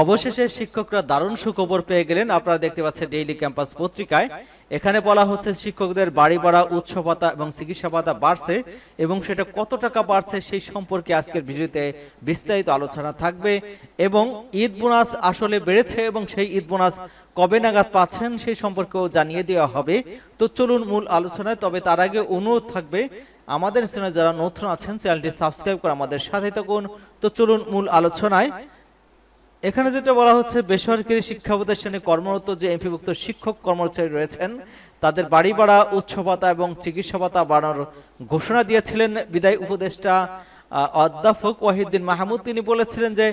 অবশেষে শিক্ষকরা দারুণ সুখবর পেয়ে গেলেন। আপনারা দেখতে পাচ্ছেন ডেইলি ক্যাম্পাস পত্রিকায়। এখানে বলা হচ্ছে শিক্ষকদের বাড়ি ভাড়া, উৎস ভাতা এবং চিকিৎসা ভাতা বাড়ছে এবং সেটা কত টাকা বাড়ছে সেই সম্পর্কে আজকের ভিডিওতে বিস্তারিত আলোচনা থাকবে এবং ঈদ বোনাস আসলে বেড়েছে এবং সেই ঈদ বোনাস কবে নাগাদ পাচ্ছেন সেই সম্পর্কেও জানিয়ে দেওয়া হবে। তো চলুন মূল আলোচনায়, তবে তার আগে অনুরোধ থাকবে, আমাদের চ্যানেলে যারা নতুন আছেন, চ্যানেলটি সাবস্ক্রাইব করে আমাদের সাথে থাকুন। তো চলুন মূল আলোচনায়। এখানে যেটা বলা হচ্ছে, বেসরকারি শিক্ষা প্রতিষ্ঠানে কর্মরত যে এমপিভুক্ত শিক্ষক কর্মচারী রয়েছেন, তাদের বাড়ি ভাড়া উৎস ভাতা এবং চিকিৎসা ভাতা বাড়ানোর ঘোষণা দিয়েছিলেন বিদায় উপদেষ্টা অধ্যাপক ওয়াহিদ্দিন মাহমুদ। তিনি বলেছিলেন যে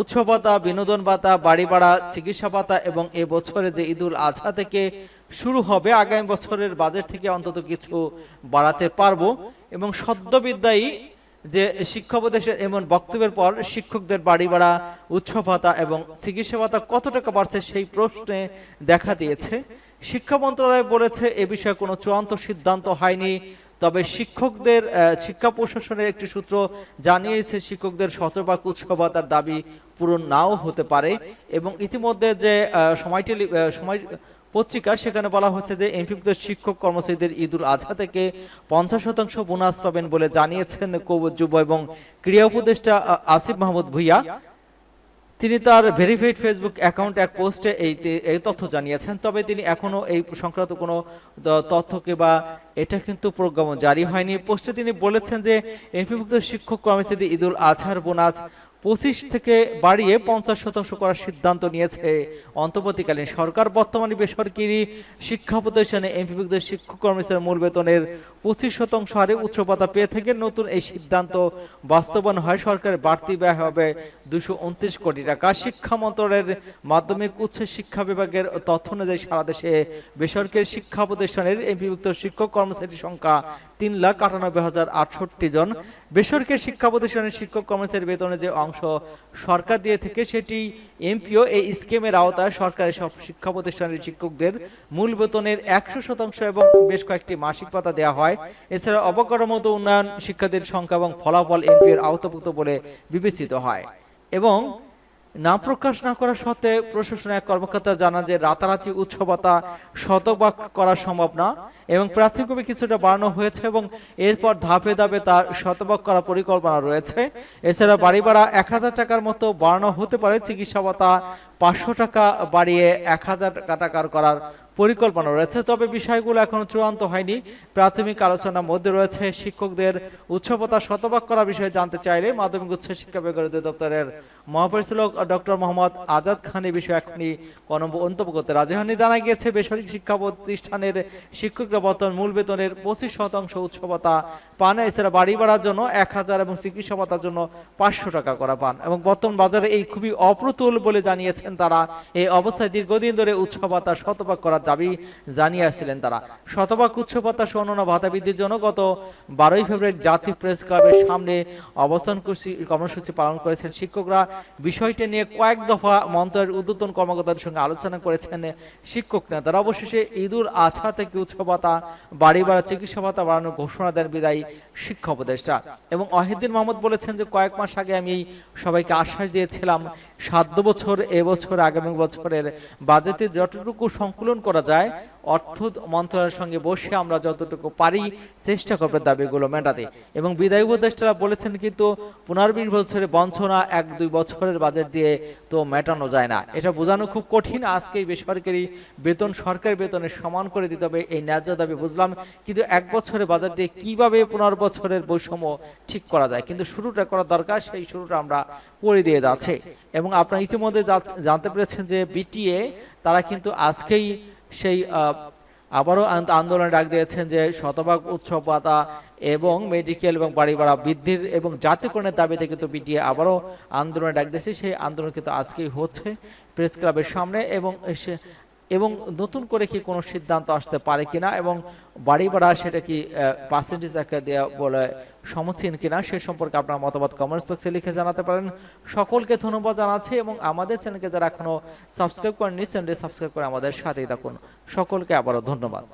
উৎস ভাতা বিনোদন ভাতা বাড়ি ভাড়া চিকিৎসা ভাতা এবং এ বছরে যে ঈদুল আজহা থেকে শুরু হবে, আগামী বছরের বাজেট থেকে অন্তত কিছু বাড়াতে পারব। এবং সদ্যবিদ্যায়ী যে শিক্ষা উপদেশের এমন বক্তব্যের পর শিক্ষকদের বাড়ি ভাড়া উৎস ভাতা এবং চিকিৎসা ভাতা কত টাকা বাড়ছে সেই প্রশ্নে দেখা দিয়েছে। শিক্ষা মন্ত্রণালয় বলেছে এ বিষয়ে কোনো চূড়ান্ত সিদ্ধান্ত হয়নি তবে শিক্ষকদের শিক্ষা প্রশাসনের একটি সূত্র জানিয়েছে শিক্ষকদের শতভাগ উৎস ভাতার দাবি পূরণ নাও হতে পারে এবং ইতিমধ্যে যে আহ, সময় টেলি সময় পত্রিকা, সেখানে বলা হচ্ছে যে এমপিভুক্ত শিক্ষক কর্মচারীদের ঈদুল আজহা থেকে পঞ্চাশ শতাংশ বোনাস পাবেন বলে জানিয়েছেন যুব এবং ক্রীড়া উপদেষ্টা আসিফ মাহমুদ ভুইয়া। তিনি তার ভেরিফাইড ফেসবুক অ্যাকাউন্ট এক পোস্টে এই এই তথ্য জানিয়েছেন। তবে তিনি এখনও এই সংক্রান্ত কোনো তথ্যকে বা এটা কিন্তু প্রজ্ঞাপন জারি হয়নি। পোস্টে তিনি বলেছেন যে এমপিভুক্ত শিক্ষক কর্মচারীদের ঈদুল আজহার বোনাস পঁচিশ থেকে বাড়িয়ে পঞ্চাশ শতাংশ করার সিদ্ধান্ত নিয়েছে। অন্তর্বর্তীকালীন সরকার, বর্তমানে বেসরকারি শিক্ষা প্রতিষ্ঠানে এমপিভুক্ত শিক্ষক কর্মচারীর মূল বেতনের পঁচিশ শতাংশ হারে উচ্চ ভাতা পেয়ে থেকে নতুন এই সিদ্ধান্ত বাস্তবায়ন হয় সরকারের বাড়তি ব্যয় হবে দুশো কোটি টাকা। শিক্ষা মন্ত্রণালয়ের মাধ্যমিক উচ্চ শিক্ষা বিভাগের তথ্য অনুযায়ী সারা দেশে বেসরকারি শিক্ষা প্রতিষ্ঠানের এমপিভুক্ত শিক্ষক কর্মচারীর সংখ্যা তিন লাখ আটানব্বই হাজার আটষট্টি জন। বেসরকারি শিক্ষা প্রতিষ্ঠানের শিক্ষক কর্মচারীর বেতনে যে অংশ সরকার দিয়ে থেকে সেটি এমপিও এই স্কিমের আওতায় সরকারি সব শিক্ষা প্রতিষ্ঠানের শিক্ষকদের মূল বেতনের একশো শতাংশ এবং বেশ কয়েকটি মাসিক ভাতা দেওয়া হয়। এছাড়া অবকাঠামোগত উন্নয়ন, শিক্ষার্থীর সংখ্যা এবং ফলাফল এমপি এর আওতাভুক্ত বলে বিবেচিত হয়। এবং নাম প্রকাশ না করা সত্ত্বে প্রশাসনের এক কর্মকর্তা জানা যে রাতারাতি উৎসবতা শতভাগ করা সম্ভব না এবং প্রাথমিকভাবে কিছুটা বাড়ানো হয়েছে এবং এরপর ধাপে ধাপে তা শতভাগ করার পরিকল্পনা রয়েছে। এছাড়া বাড়ি ভাড়া এক হাজার টাকার মতো বাড়ানো হতে পারে। চিকিৎসা ভাতা পাঁচশো টাকা বাড়িয়ে এক হাজার টাকার করার পরিকল্পনা রয়েছে, তবে বিষয়গুলো এখনও চূড়ান্ত হয়নি। প্রাথমিক আলোচনার মধ্যে রয়েছে শিক্ষকদের উৎসবতা শতভাগ করার বিষয়ে জানতে চাইলে মাধ্যমিক উচ্চ শিক্ষা বিভাগের অধিদপ্তরের মহাপরিচালক ডক্টর মোহাম্মদ আজাদ খান এই বিষয়ে এখনই কোনো মন্তব্য করতে রাজি হয়নি জানা গিয়েছে বেসরকারি শিক্ষা প্রতিষ্ঠানের শিক্ষকরা বর্তমান মূল বেতনের পঁচিশ শতাংশ উৎসবতা পান। এছাড়া বাড়ি বাড়ার জন্য এক হাজার এবং চিকিৎসা জন্য পাঁচশো টাকা করা পান এবং বর্তমান বাজারে এই খুবই অপ্রতুল বলে জানিয়েছেন তারা। এই অবস্থায় দীর্ঘদিন ধরে উৎসব ভাতা শতভাগ করার দাবি জানিয়ে আসছিলেন তারা। শতভাগ ভাতা সহ ভাতা বৃদ্ধির জন্য গত বারোই ফেব্রুয়ারি জাতীয় প্রেস ক্লাবের সামনে অবস্থান কর্মসূচি- পালন করেছেন শিক্ষকরা। বিষয়টি নিয়ে কয়েক দফা মন্ত্রের উদ্যতন কর্মকর্তাদের সঙ্গে আলোচনা করেছেন শিক্ষক নেতারা। অবশেষে ঈদুল আজহা থেকে ভাতা বাড়ি ভাড়া চিকিৎসা ভাতা বাড়ানোর ঘোষণা দেন বিদায়ী শিক্ষা উপদেষ্টা। এবং অহিদ্দিন মোহাম্মদ বলেছেন যে, কয়েক মাস আগে আমি সবাইকে আশ্বাস দিয়েছিলাম, সাত বছর এবছর আগামী বছরের বাজেটে যতটুকু সংকুলন করা যায়, অর্থ মন্ত্রণালয়ের সঙ্গে বসে আমরা যতটুকু পারি চেষ্টা করবে দাবিগুলো মেটাতে। এবং বিদায়ী উপদেষ্টারা বলেছেন কিন্তু পুনর্বিশ বছরের বঞ্চনা এক দুই বছরের বাজেট দিয়ে তো মেটানো যায় না। এটা বোঝানো খুব কঠিন। আজকে বেসরকারি বেতন, সরকারি বেতনের সমান করে দিতে হবে, এই ন্যায্য দাবি বুঝলাম। কিন্তু এক বছরের বাজার দিয়ে কীভাবে পনেরো বছরের বৈষম্য ঠিক করা যায়? কিন্তু শুরুটা করা দরকার, সেই শুরুটা আমরা করে দিয়ে যাচ্ছে। এবং আপনারা ইতিমধ্যে জানতে পেরেছেন যে বিটিএ তারা কিন্তু আজকেই সেই আবারও আন্দোলন ডাক দিয়েছেন যে শতভাগ উৎসব পাতা এবং মেডিকেল এবং বাড়ি ভাড়া বৃদ্ধির এবং জাতীয়করণের দাবিতে কিন্তু বিটিএ আবারও আন্দোলনে ডাক দিয়েছে। সেই আন্দোলন কিন্তু আজকেই হচ্ছে প্রেস ক্লাবের সামনে এবং এবং নতুন করে কি কোনো সিদ্ধান্ত আসতে পারে কিনা এবং বাড়ি ভাড়া সেটা কি পার্সেন্টেজ আকারে দেওয়া বলে সমীচীন কিনা সে সম্পর্কে আপনার মতামত কমেন্টস বক্সে লিখে জানাতে পারেন। সকলকে ধন্যবাদ জানাচ্ছি এবং আমাদের চ্যানেলকে যারা এখনও সাবস্ক্রাইব করেননি চ্যানেলটি সাবস্ক্রাইব করে আমাদের সাথেই থাকুন। সকলকে আবারও ধন্যবাদ।